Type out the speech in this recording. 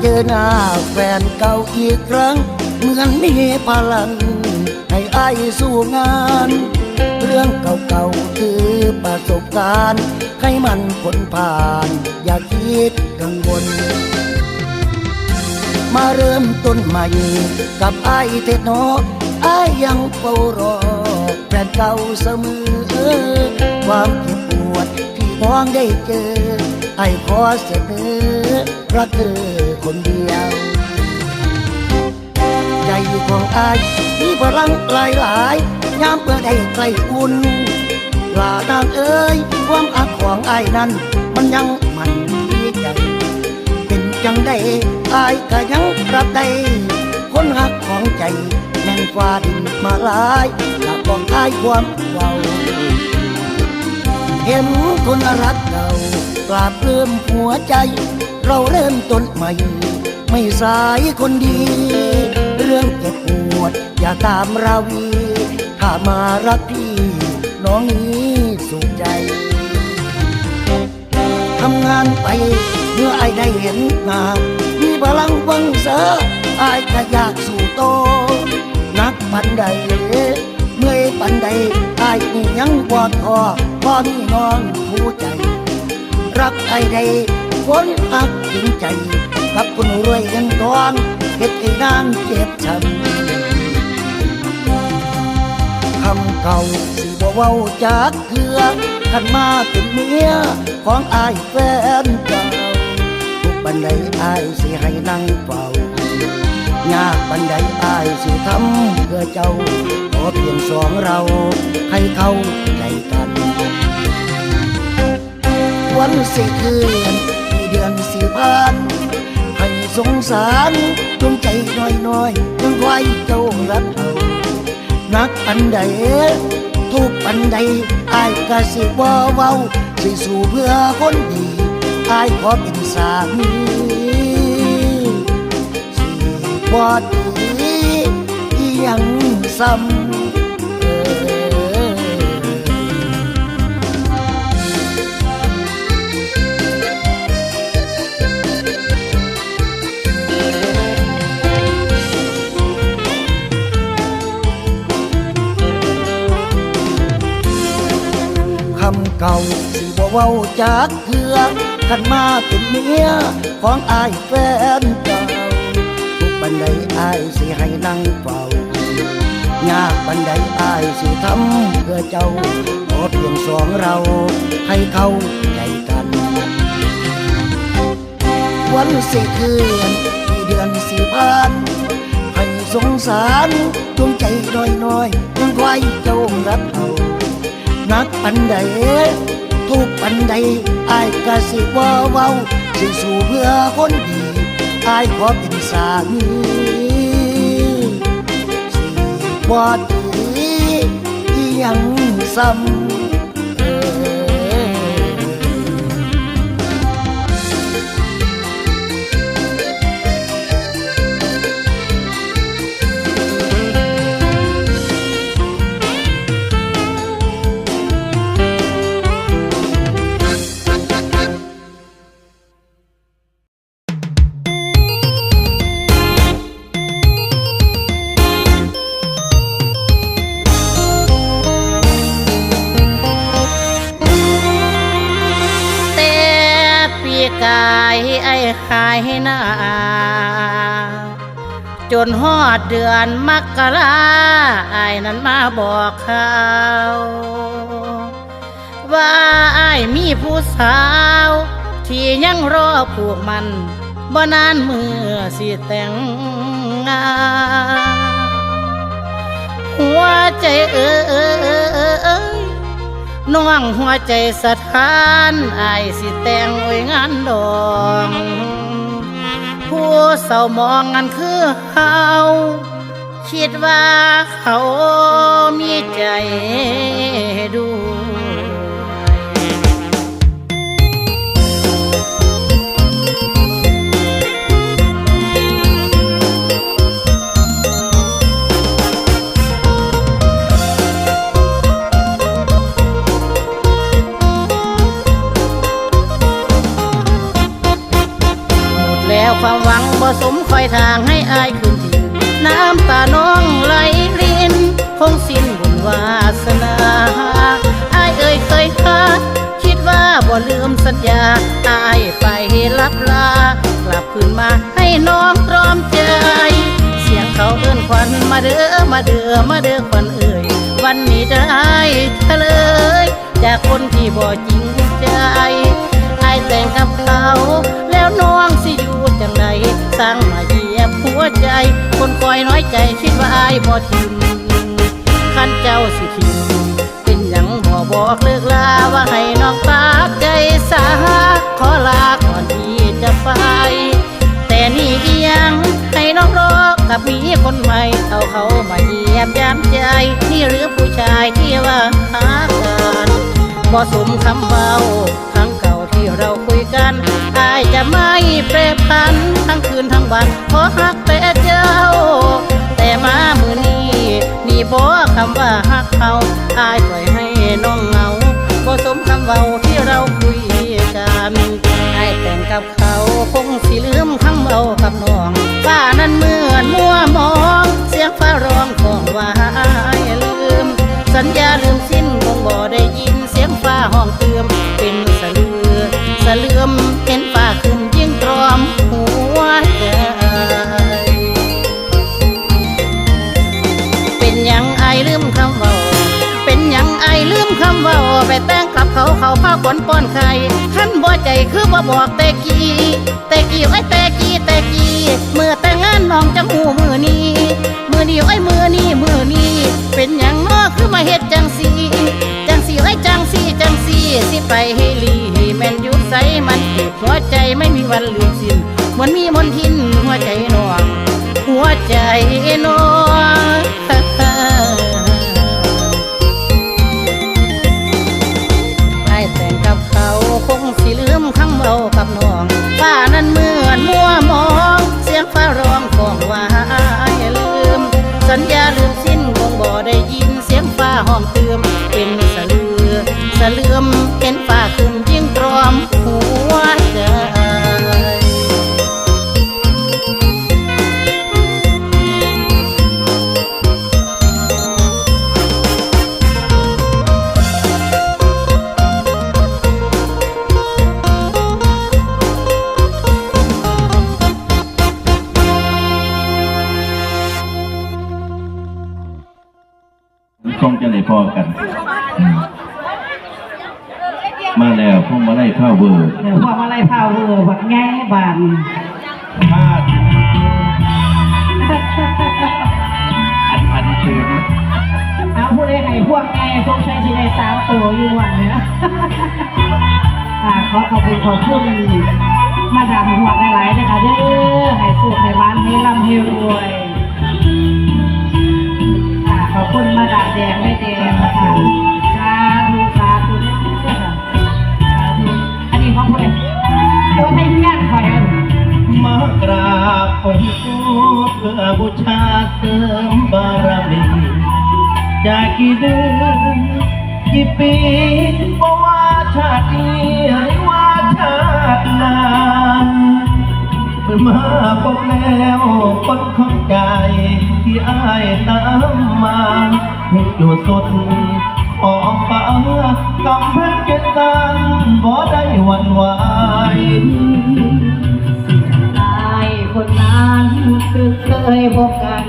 เจอหน้าแฟนเก่าอีกครั้ง เหมือนมีพลัง ให้อายสู้งาน เรื่องเก่าๆคือประสบการณ์ ให้มันพ้นผ่าน อย่าคิดกังวล มาเริ่มต้นใหม่กับไอเทศโนไอยังเฝ้ารอแฟนเก่าเสมอ ความเจ็บปวดที่ น้องได้เจอ ไอ้ขอเสนอรักเธอคนเดียว ใจของไอ้ายมีพลังหลายหลายยามเพื่อได้ใกล้อุ่นลานางเอ้ย ความอักของไอ้ายนั้น มันยังมันดีใจเป็นจังได้อายก็ยังรับได้คนหักของใจแม่นกว่าดินมาลายหลักบอกทายความเว้า เห็นคนรักเราปราบเริ่มหัวใจ เราเริ่มต้นใหม่ ไม่สายคนดี เรื่องเจ็บปวด อย่าตามราวี ถ้ามารักพี่ น้องนี้สุขใจทำงานไปเมื่อไอได้เห็นหน้ามีพลังวังเสอไอายก็อยากสู่โต นักปันใดเมื่อย ปันใดไอายนี่ยังปวดคอพ่อมีน้องผู้ใจ รักไอใดคนอักจริงใจกับคนรวยเงินทองเฮ็ดให้นางเจ็บช้ำคำเก่าสิบ่เว้าจากเถื่อขันมาเป็นเมียของอายแฟนเก่าทุกบันไดอายสิให้นั่งเฝ้ายากบันไดอายสิทำ เพื่อเจ้าขอเพียงสองเราให้เข้าใจกันวันสิคืนที่เดือนสิผ่านให้สงสารจงใจน้อยน้อยๆจงไว้เจ้ารักเอานักปันใดทุกปันใดอายก็สิบ่เว้าสิสู้เพื่อคนดีอายขอเป็นสามีสิบ่ดีอีห ยังซ้ำคำเก่าสิบ่เว้าจากเถื่อขันมาเป็นเมียของอายแฟนเก่าทุกบันไดอายสิให้นั่งเฝ้า ยากบันไดอายสิทำเพื่อเจ้าขอเพียงสองเราให้เข้าใจกัน วันสิคืนที่เดือนสิผ่านให้สงสารดวงใจน้อยน้อยยังไว้เจ้ารับเอานักปันใดทุกปันใดอายกะสิว่าเว้าสิสู้เพื่อคนดีอายขอเป็นสามี บ่ดีอีหยังซ้ำ กายไอ้ขายหน้า จนฮอดเดือนมกราไอ้นั้นมาบอกเขาว่าไอ้มีผู้สาว ที่ยังรอผูกมันบ่นานมือสิแต่งงานหัวใจเอ้ย น้องหัวใจสถานอายสิแต่งไว้งานดองผู้เศร้ามองงันคือเฮาคิดว่าเขามีใจดู ความหวังบ่สมคอยทางให้อายคืนถิ่นน้ำตาน้องไหลรินคงสิ้นบุญวาสนาอายเอ่ยเคยคาดคิดว่าบ่ลืมสัญญาอายไปรับลากลับคืนมาให้น้องตรอมใจ เสียงเขาเอื้อนควันมาเด้อมาเด้อมาเด้อควันเอ่ยวันนี้ได้เฉลยจากคนที่บ่จริงใจ มีคนใหม่เอาเขามาเยียบย้ำใจนี่หรือผู้ชายที่ว่าหากันบ่สมคำเบาครั้งเก่าที่เราคุยกันอายจะไม่เปรพันทั้งคืนทั้งวันขอหักแต่เจ้า เบาไปแตงกับเขาเขาพาขนป้อนไข่ขั้นบ่ใจคือบ่บอกแต่กี้แต่กี้ไอ้แต่กี้แต่กี้เมื่อแต่งงานน้องจังหูมือนี้มือนี้ไอ้มือนี้มือนี้ เป็นหยังน้อคือมาเฮ็ดจังสีจังสีไอ้จังสีจังสีสิไปให้ลีแม่นยู่ใสมันเก็บหัวใจไม่มีวันลืมสิ้นมันมีมนทินหัวใจน้องหัวใจน้อง คำเมากับน้องฟ้านั้นเหมือนมัวมอง จะได้พอกันอืมมาแล้วพวกมาไล่ข้าวเวอร์เดี๋ยวพวกมาไล่พาวเวอร์บักแง่บานพาดอันอันเชิญเอาผู้ใดให้พวกแง่ทรงใช้ที่ได้สามตัวอยู่วันเนี้ยอ่าขอขอบคุณขอบคุณมาดามหัวหลายๆนะคะเด้อให้สุขให้บ้านให้ร่ำให้รวยอ่าขอบ คุณมาด่าแดงไม่แดงค่ะสาธุสาธุเด้อค่ะสาธุอันนี้ของผู้ใดตัวให้ญาติคอยอันมากราบค์ปู่เพื่อบูชาเสริมบารมีจากกี่เดือนกี่ปีบ่ว่าชาตินี้หรือว่าชาติหน้าเมื่อมาพบแล้ว คนของใจที่อายตามมาให้อยู่สุดขอบฟ้ากำแพงเกตันบ่ได้หวั่นไหวตายคนนั้นคือเคยพบกัน